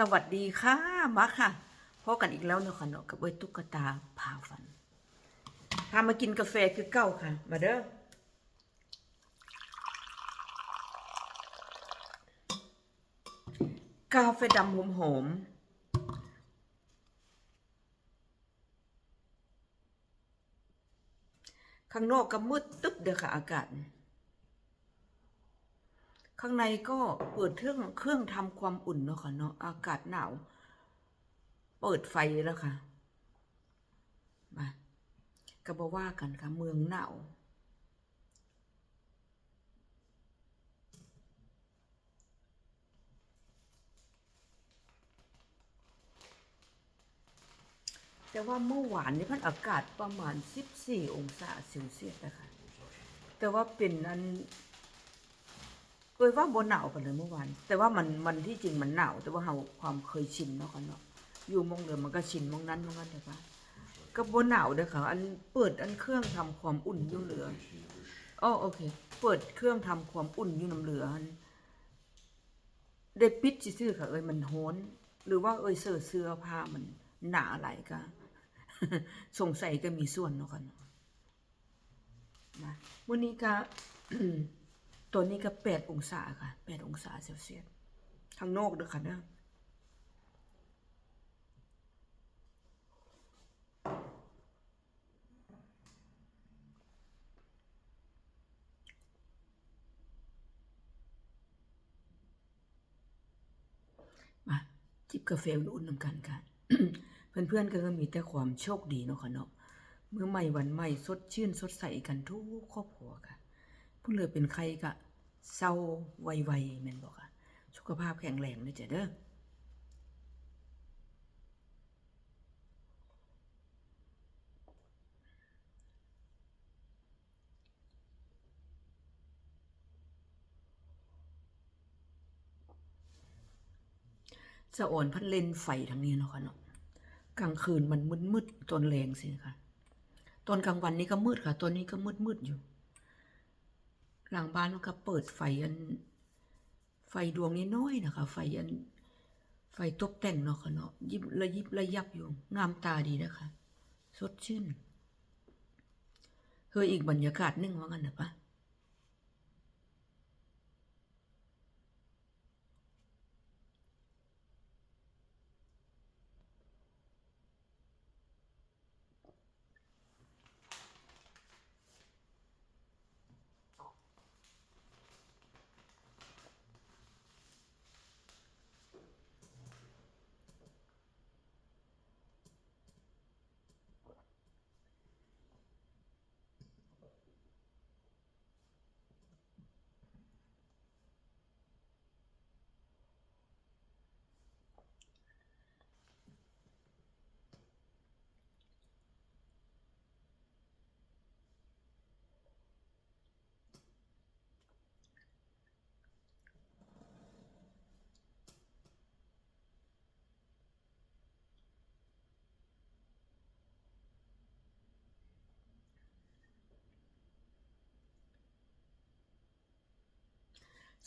สวัสดีค่ะมาค่ะพบกันอีกแล้วเนาะค่ะเนาะกับเอ้ยตุ๊กตาพาฝันพามากินกาแฟคือเก้าค่ะ มาเด้อกาแฟดำหอมหอมข้างนอกก็มืดตึ๊บเด้อค่ะอากาศ ข้างในก็เปิดเครื่องเครื่องทำความอุ่นเนาะค่ะเนาะอากาศหนาว เปิดไฟแล้วค่ะมาก็บอกว่ากันค่ะเมืองหนาวแต่ว่าเมื่อวานนี้พันอากาศประมาณ 14 องศาเซลเซียสนะคะ แต่ว่าเป็นอัน เอ้ยว่าบนหนาวกันเลยเมื่อวานแต่ว่ามันมันที่จริงมันหนาวแต่ว่าเราความเคยชินเนาะกันเนาะอยู่มองเดิมมันก็ชินมองนั้นมองนั้นแต่ว่าก็บนหนาวเด้อค่ะอันเปิดอันเครื่องทำความอุ่นอยู่เหลืออ๋อโอเค เปิดเครื่องทำความอุ่นอยู่น้ำเหลืออันได้ปิดซื่อค่ะเอ้ยมันโหนหรือว่าเอ้ยเสื้อเสื้อผ้ามันหนาหลายก็สงสัยก็มีส่วนเนาะค่ะเนาะนะวันนี้ก็ ตัวนี้ก็แปดองศาค่ะแปดองศาเซลเซียสข้างนอกเด้อค่ะเด้อมาจิบกาแฟอุ่นๆนำกันค่ะ เพื่อนๆก็มีแต่ความโชคดีเนาะค่ะเนาะเมื่อใหม่วันใหม่สดชื่นสดใสกันทุกครอบครัวค่ะ ผู้เหลือเป็นใครก็เศร้าไวๆแม่นบอกค่ะสุขภาพแข็งแรงนะจ๊ะเด้อสะอ่อนพัดเลนไฟทางนี้เนาะค่ะเนาะกลางคืนมันมืดๆตอนแรงสิค่ะ ตอนกลางวันนี้ก็มืดค่ะ ตอนนี้ก็มืดๆอยู่ หลังบ้านมันก็เปิดไฟอัน ไฟดวงนี้น้อยนะคะ ไฟอัน ไฟตกแต่งเนาะค่ะเนาะยิบระยิบระยับอยู่ งามตาดีนะคะ สดชื่นเฮ้ยอีกบรรยากาศหนึ่งว่างั้นนะปะ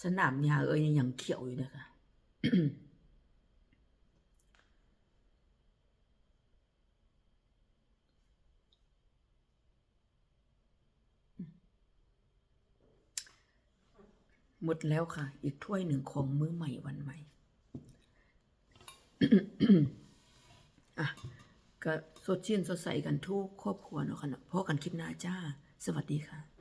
สนามหญ้าเอ้ยยังเขียวอยู่นะคะหมดแล้วค่ะ อีกถ้วยหนึ่งของมื้อใหม่วันใหม่ อะ ก็สดชื่นสดใสกันทุกครอบครัวเนาะค่ะเนาะพบกันคลิปหน้าจ้า สวัสดีค่ะ